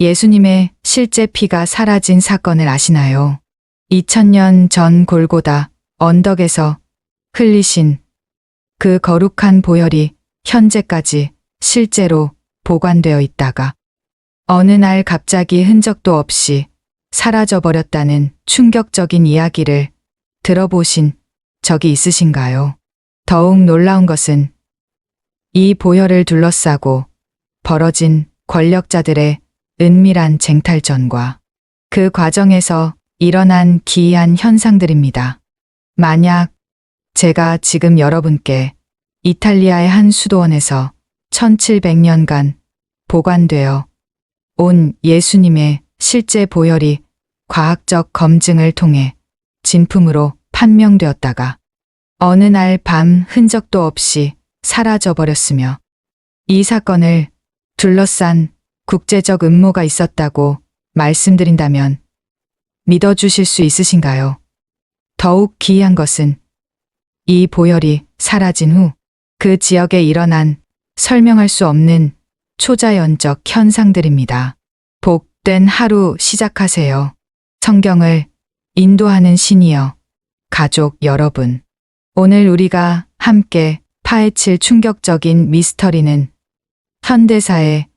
예수님의 실제 피가 사라진 사건을 아시나요? 2000년 전 골고다 언덕에서 흘리신 그 거룩한 보혈이 현재까지 실제로 보관되어 있다가 어느 날 갑자기 흔적도 없이 사라져 버렸다는 충격적인 이야기를 들어보신 적이 있으신가요? 더욱 놀라운 것은 이 보혈을 둘러싸고 벌어진 권력자들의 은밀한 쟁탈전과 그 과정에서 일어난 기이한 현상들입니다. 만약 제가 지금 여러분께 이탈리아의 한 수도원에서 1700년간 보관되어 온 예수님의 실제 보혈이 과학적 검증을 통해 진품으로 판명되었다가 어느 날 밤 흔적도 없이 사라져 버렸으며 이 사건을 둘러싼 국제적 음모가 있었다고 말씀드린다면 믿어주실 수 있으신가요? 더욱 기이한 것은 이 보혈이 사라진 후 그 지역에 일어난 설명할 수 없는 초자연적 현상들입니다. 복된 하루 시작하세요. 성경을 인도하는 신이여, 가족 여러분. 오늘 우리가 함께 파헤칠 충격적인 미스터리는 현대사에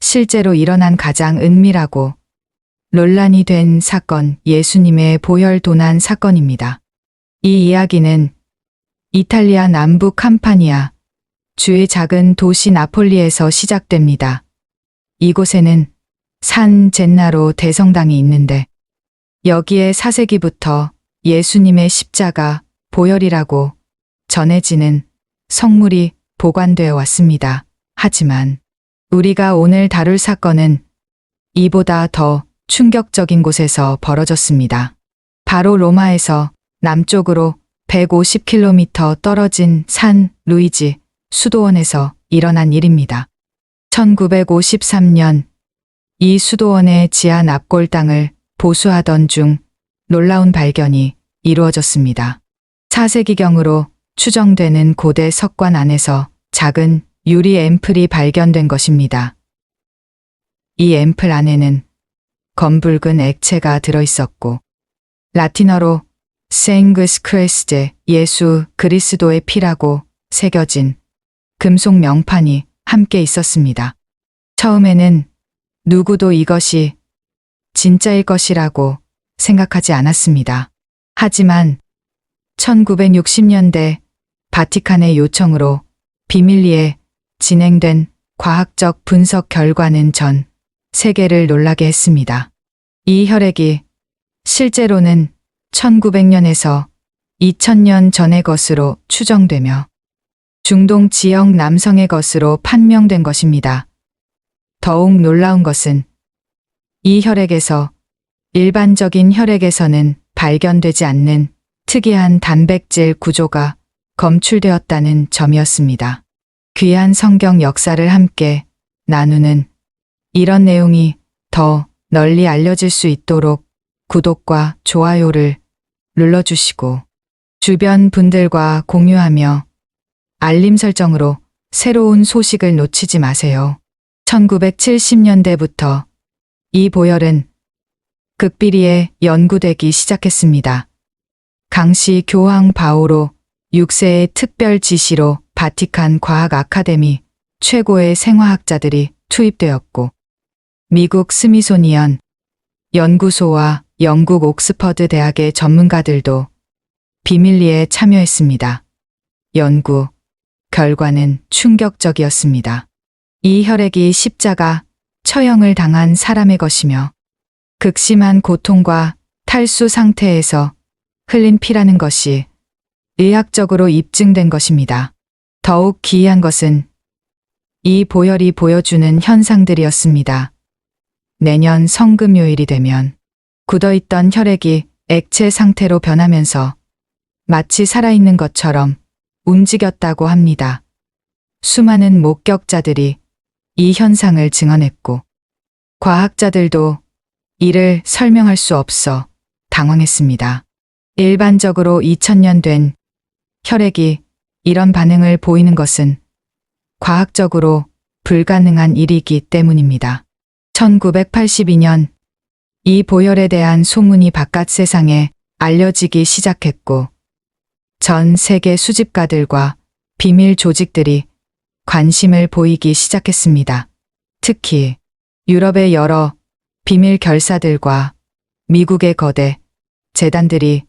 실제로 일어난 가장 은밀하고 논란이 된 사건 예수님의 보혈 도난 사건입니다. 이 이야기는 이탈리아 남부 캄파니아 주의 작은 도시 나폴리에서 시작됩니다. 이곳에는 산 젠나로 대성당이 있는데 여기에 4세기부터 예수님의 십자가 보혈이라고 전해지는 성물이 보관되어 왔습니다. 하지만 우리가 오늘 다룰 사건은 이보다 더 충격적인 곳에서 벌어졌습니다. 바로 로마에서 남쪽으로 150km 떨어진 산 루이지 수도원에서 일어난 일입니다. 1953년 이 수도원의 지하 납골 땅을 보수하던 중 놀라운 발견이 이루어졌습니다. 4세기경으로 추정되는 고대 석관 안에서 작은 유리 앰플이 발견된 것입니다. 이 앰플 안에는 검붉은 액체가 들어있었고 라틴어로 생그스 크레스제 예수 그리스도의 피라고 새겨진 금속 명판이 함께 있었습니다. 처음에는 누구도 이것이 진짜일 것이라고 생각하지 않았습니다. 하지만 1960년대 바티칸의 요청으로 비밀리에 진행된 과학적 분석 결과는 전 세계를 놀라게 했습니다. 이 혈액이 실제로는 1900년에서 2000년 전의 것으로 추정되며 중동 지역 남성의 것으로 판명된 것입니다. 더욱 놀라운 것은 이 혈액에서 일반적인 혈액에서는 발견되지 않는 특이한 단백질 구조가 검출되었다는 점이었습니다. 귀한 성경 역사를 함께 나누는 이런 내용이 더 널리 알려질 수 있도록 구독과 좋아요를 눌러주시고 주변 분들과 공유하며 알림 설정으로 새로운 소식을 놓치지 마세요. 1970년대부터 이 보혈은 극비리에 연구되기 시작했습니다. 강시 교황 바오로 6세의 특별 지시로 바티칸 과학 아카데미 최고의 생화학자들이 투입되었고 미국 스미소니언 연구소와 영국 옥스퍼드 대학의 전문가들도 비밀리에 참여했습니다. 연구 결과는 충격적이었습니다. 이 혈액이 십자가 처형을 당한 사람의 것이며 극심한 고통과 탈수 상태에서 흘린 피라는 것이 의학적으로 입증된 것입니다. 더욱 기이한 것은 이 보혈이 보여주는 현상들이었습니다. 내년 성금요일이 되면 굳어있던 혈액이 액체 상태로 변하면서 마치 살아있는 것처럼 움직였다고 합니다. 수많은 목격자들이 이 현상을 증언했고 과학자들도 이를 설명할 수 없어 당황했습니다. 일반적으로 2000년 된 혈액이 이런 반응을 보이는 것은 과학적으로 불가능한 일이기 때문입니다. 1982년 이 보혈에 대한 소문이 바깥 세상에 알려지기 시작했고 전 세계 수집가들과 비밀 조직들이 관심을 보이기 시작했습니다. 특히 유럽의 여러 비밀 결사들과 미국의 거대 재단들이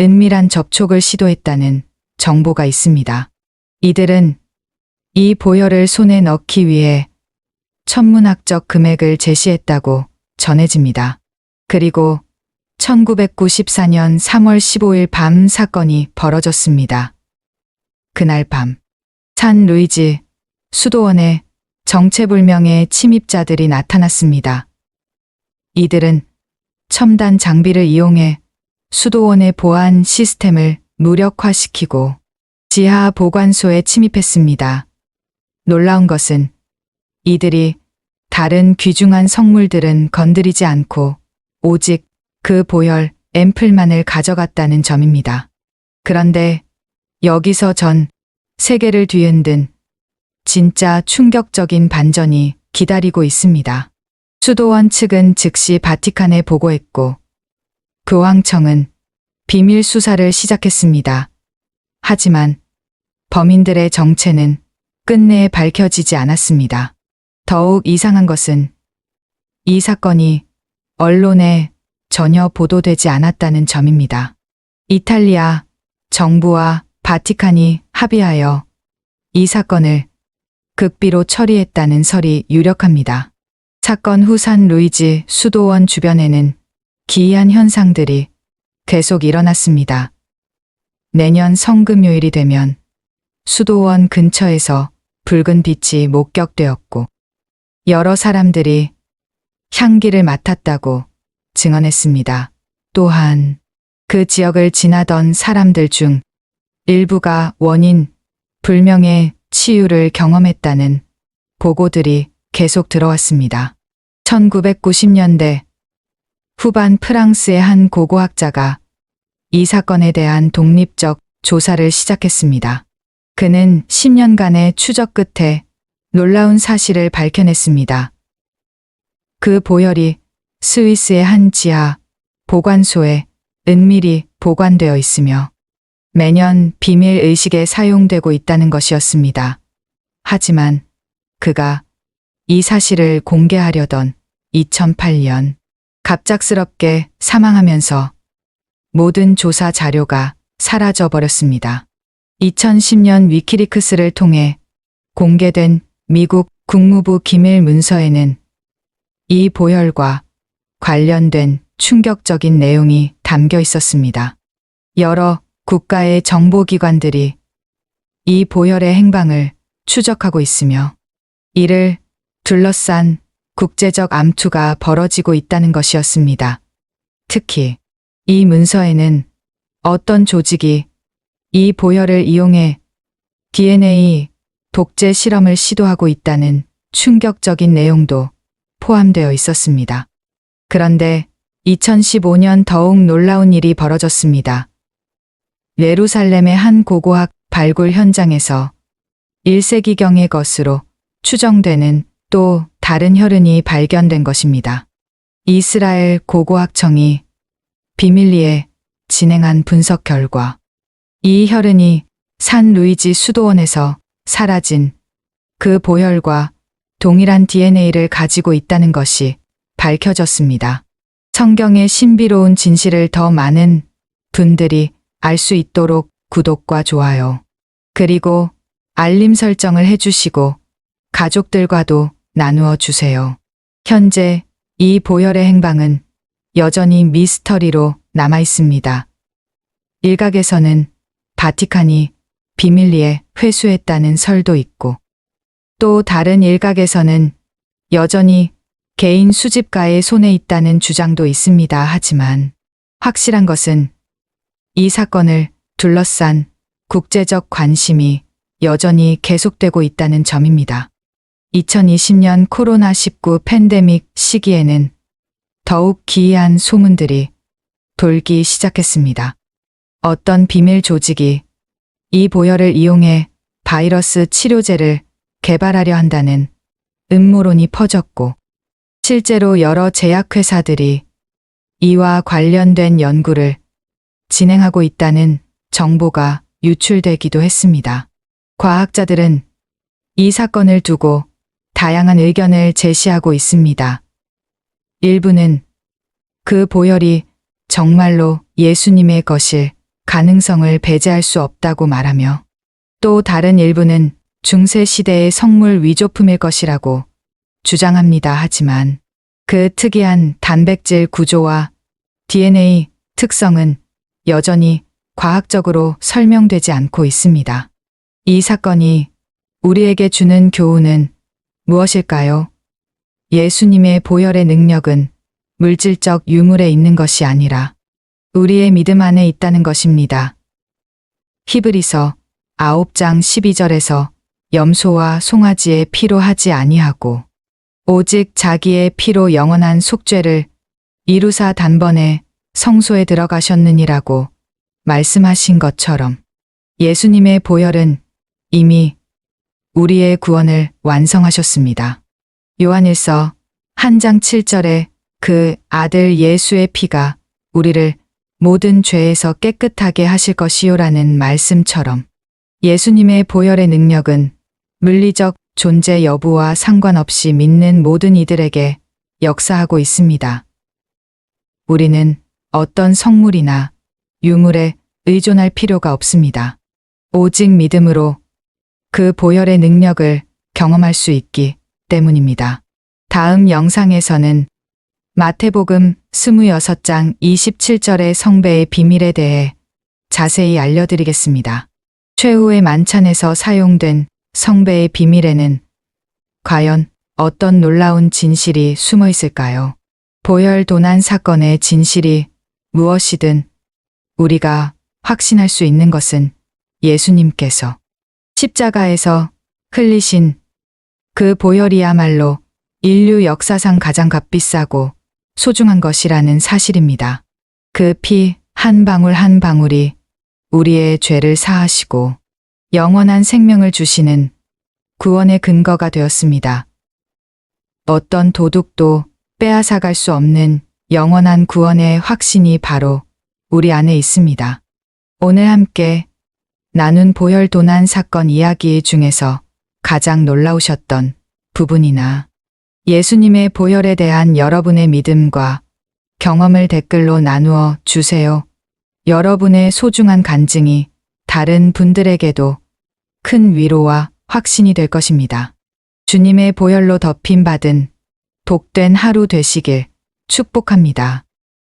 은밀한 접촉을 시도했다는 정보가 있습니다. 이들은 이 보혈을 손에 넣기 위해 천문학적 금액을 제시했다고 전해집니다. 그리고 1994년 3월 15일 밤 사건이 벌어졌습니다. 그날 밤, 산 루이즈 수도원에 정체불명의 침입자들이 나타났습니다. 이들은 첨단 장비를 이용해 수도원의 보안 시스템을 무력화시키고 지하 보관소에 침입했습니다. 놀라운 것은 이들이 다른 귀중한 성물들은 건드리지 않고 오직 그 보혈 앰플만을 가져갔다는 점입니다. 그런데 여기서 전 세계를 뒤흔든 진짜 충격적인 반전이 기다리고 있습니다. 수도원 측은 즉시 바티칸에 보고했고 교황청은 비밀 수사를 시작했습니다. 하지만 범인들의 정체는 끝내 밝혀지지 않았습니다. 더욱 이상한 것은 이 사건이 언론에 전혀 보도되지 않았다는 점입니다. 이탈리아 정부와 바티칸이 합의하여 이 사건을 극비로 처리했다는 설이 유력합니다. 사건 후 산 루이즈 수도원 주변에는 기이한 현상들이 계속 일어났습니다. 내년 성금요일이 되면 수도원 근처에서 붉은 빛이 목격되었고 여러 사람들이 향기를 맡았다고 증언했습니다. 또한 그 지역을 지나던 사람들 중 일부가 원인 불명의 치유를 경험했다는 보고들이 계속 들어왔습니다. 1990년대 후반 프랑스의 한 고고학자가 이 사건에 대한 독립적 조사를 시작했습니다. 그는 10년간의 추적 끝에 놀라운 사실을 밝혀냈습니다. 그 보혈이 스위스의 한 지하 보관소에 은밀히 보관되어 있으며 매년 비밀 의식에 사용되고 있다는 것이었습니다. 하지만 그가 이 사실을 공개하려던 2008년 갑작스럽게 사망하면서 모든 조사 자료가 사라져 버렸습니다. 2010년 위키리크스를 통해 공개된 미국 국무부 기밀 문서에는 이 보혈과 관련된 충격적인 내용이 담겨 있었습니다. 여러 국가의 정보기관들이 이 보혈의 행방을 추적하고 있으며 이를 둘러싼 국제적 암투가 벌어지고 있다는 것이었습니다. 특히 이 문서에는 어떤 조직이 이 보혈을 이용해 DNA 독재 실험을 시도하고 있다는 충격적인 내용도 포함되어 있었습니다. 그런데 2015년 더욱 놀라운 일이 벌어졌습니다. 예루살렘의 한 고고학 발굴 현장에서 1세기경의 것으로 추정되는 또 다른 혈흔이 발견된 것입니다. 이스라엘 고고학청이 비밀리에 진행한 분석 결과 이 혈흔이 산 루이지 수도원에서 사라진 그 보혈과 동일한 DNA를 가지고 있다는 것이 밝혀졌습니다. 성경의 신비로운 진실을 더 많은 분들이 알 수 있도록 구독과 좋아요, 그리고 알림 설정을 해주시고 가족들과도 나누어 주세요. 현재 이 보혈의 행방은 여전히 미스터리로 남아 있습니다. 일각에서는 바티칸이 비밀리에 회수했다는 설도 있고 또 다른 일각에서는 여전히 개인 수집가의 손에 있다는 주장도 있습니다. 하지만 확실한 것은 이 사건을 둘러싼 국제적 관심이 여전히 계속되고 있다는 점입니다. 2020년 코로나19 팬데믹 시기에는 더욱 기이한 소문들이 돌기 시작했습니다. 어떤 비밀 조직이 이 보혈을 이용해 바이러스 치료제를 개발하려 한다는 음모론이 퍼졌고 실제로 여러 제약회사들이 이와 관련된 연구를 진행하고 있다는 정보가 유출되기도 했습니다. 과학자들은 이 사건을 두고 다양한 의견을 제시하고 있습니다. 일부는 그 보혈이 정말로 예수님의 것일 가능성을 배제할 수 없다고 말하며 또 다른 일부는 중세 시대의 성물 위조품일 것이라고 주장합니다. 하지만 그 특이한 단백질 구조와 DNA 특성은 여전히 과학적으로 설명되지 않고 있습니다. 이 사건이 우리에게 주는 교훈은 무엇일까요? 예수님의 보혈의 능력은 물질적 유물에 있는 것이 아니라 우리의 믿음 안에 있다는 것입니다. 히브리서 9장 12절에서 염소와 송아지의 피로 하지 아니하고 오직 자기의 피로 영원한 속죄를 이루사 단번에 성소에 들어가셨느니라고 말씀하신 것처럼 예수님의 보혈은 이미 우리의 구원을 완성하셨습니다. 요한일서 한 장 7절에 그 아들 예수의 피가 우리를 모든 죄에서 깨끗하게 하실 것이요라는 말씀처럼 예수님의 보혈의 능력은 물리적 존재 여부와 상관없이 믿는 모든 이들에게 역사하고 있습니다. 우리는 어떤 성물이나 유물에 의존할 필요가 없습니다. 오직 믿음으로 그 보혈의 능력을 경험할 수 있기 때문입니다. 다음 영상에서는 마태복음 26장 27절의 성배의 비밀에 대해 자세히 알려드리겠습니다. 최후의 만찬에서 사용된 성배의 비밀에는 과연 어떤 놀라운 진실이 숨어 있을까요? 보혈 도난 사건의 진실이 무엇이든 우리가 확신할 수 있는 것은 예수님께서 십자가에서 흘리신 그 보혈이야말로 인류 역사상 가장 값비싸고 소중한 것이라는 사실입니다. 그 피 한 방울 한 방울이 우리의 죄를 사하시고 영원한 생명을 주시는 구원의 근거가 되었습니다. 어떤 도둑도 빼앗아갈 수 없는 영원한 구원의 확신이 바로 우리 안에 있습니다. 오늘 함께 나눈 보혈 도난 사건 이야기 중에서 가장 놀라우셨던 부분이나 예수님의 보혈에 대한 여러분의 믿음과 경험을 댓글로 나누어 주세요. 여러분의 소중한 간증이 다른 분들에게도 큰 위로와 확신이 될 것입니다. 주님의 보혈로 덮임 받은 복된 하루 되시길 축복합니다.